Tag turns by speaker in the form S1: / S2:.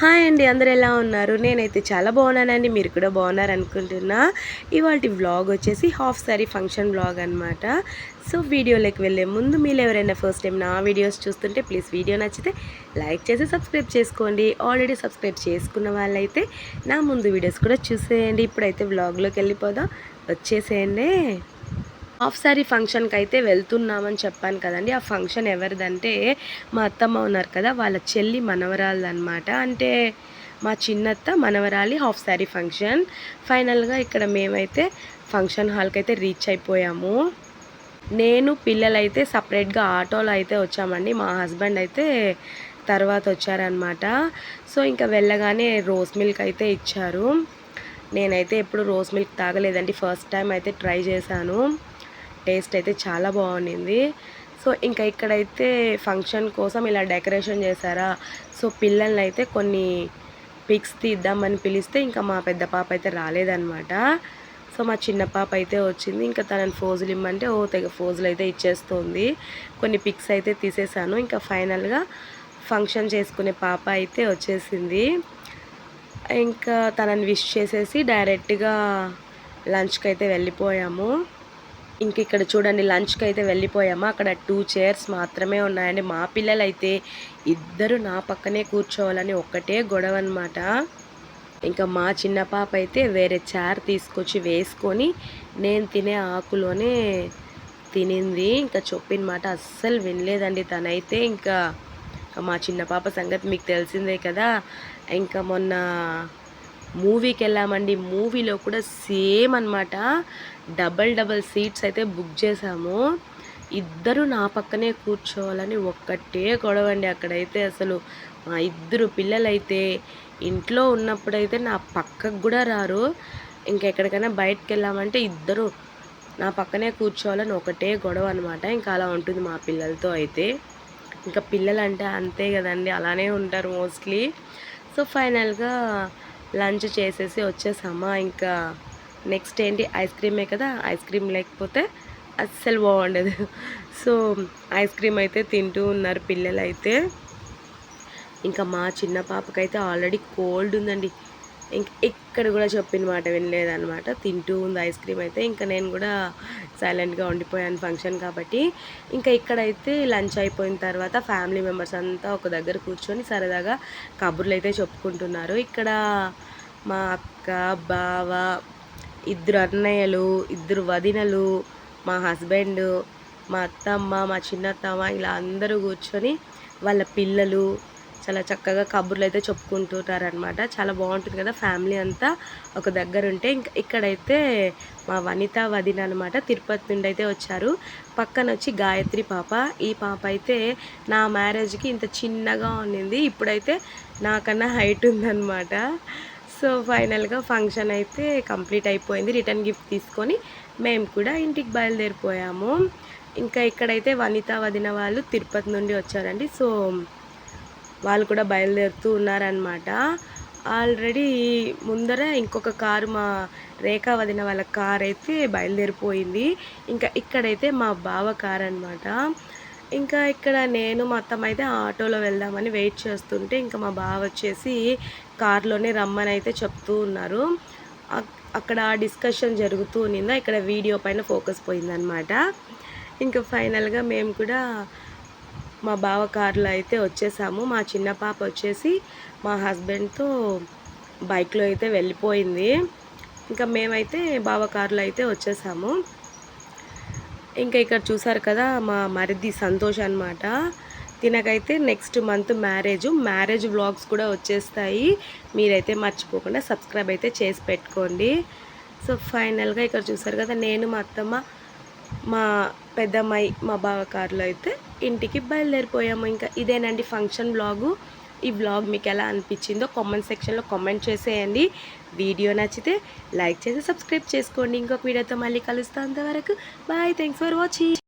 S1: Hi అండి అందరు ఎలా ఉన్నారు? నేనైతే చాలా బాగున్నానండి మీరు కూడా బాగున్నారు అనుకుంటున్నా ఇవాళ వ్లాగ్ వచ్చేసి హాఫ్ సారీ ఫంక్షన్ వ్లాగ్ అనమాట సో వీడియోలోకి వెళ్ళే ముందు మీరు ఎవరైనా ఫస్ట్ టైం నా వీడియోస్ చూస్తుంటే ప్లీజ్ వీడియో నచ్చితే లైక్ చేసి సబ్స్క్రైబ్ చేసుకోండి. ఆల్రెడీ సబ్స్క్రైబ్ చేసుకున్న వాళ్ళైతే నా ముందు వీడియోస్ కూడా చూసేయండి. ఇప్పుడైతే వ్లాగ్లోకి వెళ్ళిపోదాం. వచ్చేసేయండి. హాఫ్ సారీ ఫంక్షన్కి అయితే వెళ్తున్నామని చెప్పాను కదండి. ఆ ఫంక్షన్ ఎవరిదంటే మా అత్తమ్మ ఉన్నారు కదా వాళ్ళ చెల్లి మనవరాలు అనమాట అంటే మా చిన్నత్త మనవరాలి హాఫ్ సారీ ఫంక్షన్. ఫైనల్గా ఇక్కడ మేమైతే ఫంక్షన్ హాల్కి అయితే రీచ్ అయిపోయాము. నేను పిల్లలైతే సపరేట్గా ఆటోలో అయితే వచ్చామండి. మా హస్బెండ్ అయితే తర్వాత వచ్చారనమాట సో ఇంకా వెళ్ళగానే రోస్ మిల్క్ అయితే ఇచ్చారు. నేనైతే ఎప్పుడు రోస్ మిల్క్ తాగలేదండి. ఫస్ట్ టైం అయితే ట్రై చేశాను. టేస్ట్ అయితే చాలా బాగుండింది. సో ఇంకా ఇక్కడైతే ఫంక్షన్ కోసం ఇలా డెకరేషన్ చేశారా. సో పిల్లల్ని అయితే కొన్ని పిక్స్ తీద్దామని పిలిస్తే ఇంకా మా పెద్ద పాప అయితే రాలేదనమాట సో మా చిన్న పాప అయితే వచ్చింది. ఇంకా తనని ఫోజులు ఇమ్మంటే ఓ తెగ ఫోజులు అయితే ఇచ్చేస్తుంది. కొన్ని పిక్స్ అయితే తీసేసాను. ఇంకా ఫైనల్గా ఫంక్షన్ చేసుకునే పాప అయితే వచ్చేసింది. ఇంకా తనని విష్ చేసేసి డైరెక్ట్గా లంచ్కి అయితే వెళ్ళిపోయాము. ఇంక ఇక్కడ చూడండి లంచ్కి అయితే వెళ్ళిపోయాము. అక్కడ టూ చైర్స్ మాత్రమే ఉన్నాయండి. మా పిల్లలైతే ఇద్దరు నా పక్కనే కూర్చోవాలని ఒక్కటే గొడవ అనమాట ఇంకా మా చిన్న పాప అయితే వేరే చైర్ తీసుకొచ్చి వేసుకొని నేను తినే ఆకులోనే తినింది. ఇంకా చెప్పిన మాట అస్సలు వినలేదండి తనైతే. ఇంకా మా చిన్న పాప సంగతి మీకు తెలిసిందే కదా. ఇంకా మొన్న మూవీకి వెళ్ళామండి. మూవీలో కూడా సేమ్ అనమాట డబల్ డబల్ సీట్స్ అయితే బుక్ చేసాము ఇద్దరు నా పక్కనే కూర్చోవాలని ఒక్కటే గొడవ అండి అక్కడైతే అసలు. మా ఇద్దరు పిల్లలైతే ఇంట్లో ఉన్నప్పుడైతే నా పక్కకు కూడా రారు. ఇంకెక్కడికైనా బయటకు వెళ్ళామంటే ఇద్దరు నా పక్కనే కూర్చోవాలని ఒకటే గొడవ అనమాట ఇంకా అలా ఉంటుంది మా పిల్లలతో అయితే. ఇంకా పిల్లలంటే అంతే కదండి. అలానే ఉంటారు మోస్ట్లీ సో ఫైనల్గా లంచ్ చేసేసి వచ్చేసామా? ఇంకా నెక్స్ట్ ఏంటి? ఐస్ క్రీమే కదా ఐస్ క్రీమ్ లేకపోతే అస్సలు బాగుండదు. సో ఐస్ క్రీమ్ అయితే తింటూ ఉన్నారు పిల్లలు అయితే ఇంకా మా చిన్న పాపకైతే ఆల్రెడీ కోల్డ్ ఉందండి. ఇంక ఇక్కడ కూడా చెప్పిన మాట వినలేదనమాట తింటూ ఉంది ఐస్ క్రీమ్ అయితే. ఇంకా నేను కూడా సైలెంట్గా ఉండిపోయాను ఫంక్షన్ కాబట్టి. ఇంకా ఇక్కడైతే లంచ్ అయిపోయిన తర్వాత ఫ్యామిలీ మెంబర్స్ అంతా ఒక దగ్గర కూర్చొని సరదాగా కబుర్లు అయితే చెప్పుకుంటున్నారు. ఇక్కడ మా అక్క బావ ఇద్దరు అన్నయ్యలు ఇద్దరు వదినలు మా హస్బెండ్ మా అత్తమ్మ మా చిన్నత్తమ్మ ఇలా అందరూ కూర్చొని వాళ్ళ పిల్లలు చాలా చక్కగా కబుర్లు అయితే చెప్పుకుంటుంటారనమాట చాలా బాగుంటుంది కదా ఫ్యామిలీ అంతా ఒక దగ్గర ఉంటే. ఇంకా ఇక్కడైతే మా వనిత వదిన అనమాట తిరుపతి నుండి అయితే వచ్చారు. పక్కన వచ్చి గాయత్రి పాప. ఈ పాప అయితే నా మ్యారేజ్కి ఇంత చిన్నగా ఉన్నింది. ఇప్పుడైతే నాకన్నా హైట్ ఉందన్నమాట. సో ఫైనల్గా ఫంక్షన్ అయితే కంప్లీట్ అయిపోయింది. రిటర్న్ గిఫ్ట్ తీసుకొని మేము కూడా ఇంటికి బయలుదేరిపోయాము. ఇంకా ఇక్కడైతే వనిత వదిన వాళ్ళు తిరుపతి నుండి వచ్చారండి. సో వాళ్ళు కూడా బయలుదేరుతూ ఉన్నారనమాట ఆల్రెడీ ముందర ఇంకొక కారు మా రేఖా వదిన వాళ్ళ కార్ అయితే బయలుదేరిపోయింది. ఇంకా ఇక్కడైతే మా బావ కార్ అనమాట ఇంకా ఇక్కడ నేను మొత్తం అయితే ఆటోలో వెళ్దామని వెయిట్ చేస్తుంటే ఇంకా మా బావ వచ్చేసి కార్లోనే రమ్మని అయితే చెప్తూ ఉన్నారు. అక్కడ డిస్కషన్ జరుగుతూ ఉన్నిందా ఇక్కడ వీడియో పైన ఫోకస్ పోయిందనమాట ఇంకా ఫైనల్గా మేము కూడా మా బావ కారులో అయితే వచ్చేసాము. మా చిన్న పాప వచ్చేసి మా హస్బెండ్తో బైక్లో అయితే వెళ్ళిపోయింది. ఇంకా మేమైతే బావ కారులో అయితే వచ్చేసాము. ఇంకా ఇక్కడ చూసారు కదా మా మరిది సంతోష్ అనమాట తినకైతే next month marriage. Marriage vlogs కూడా వచ్చేస్తాయి. మీరైతే మర్చిపోకుండా సబ్స్క్రైబ్ అయితే చేసి పెట్టుకోండి. సో ఫైనల్గా ఇక్కడ చూసారు కదా నేను మా అత్తమ్మ మా పెద్దమ్మాయి మా బావ కారులో అయితే ఇంటికి బయలుదేరిపోయాము. ఇంకా ఇదేనండి ఫంక్షన్ బ్లాగు. ఈ బ్లాగ్ మీకు ఎలా అనిపించిందో కామెంట్ సెక్షన్లో కామెంట్ చేసేయండి. వీడియో నచ్చితే లైక్ చేసి సబ్స్క్రైబ్ చేసుకోండి. ఇంకొక వీడియోతో మళ్ళీ కలుస్తా అంతవరకు. బాయ్. Thanks for watching.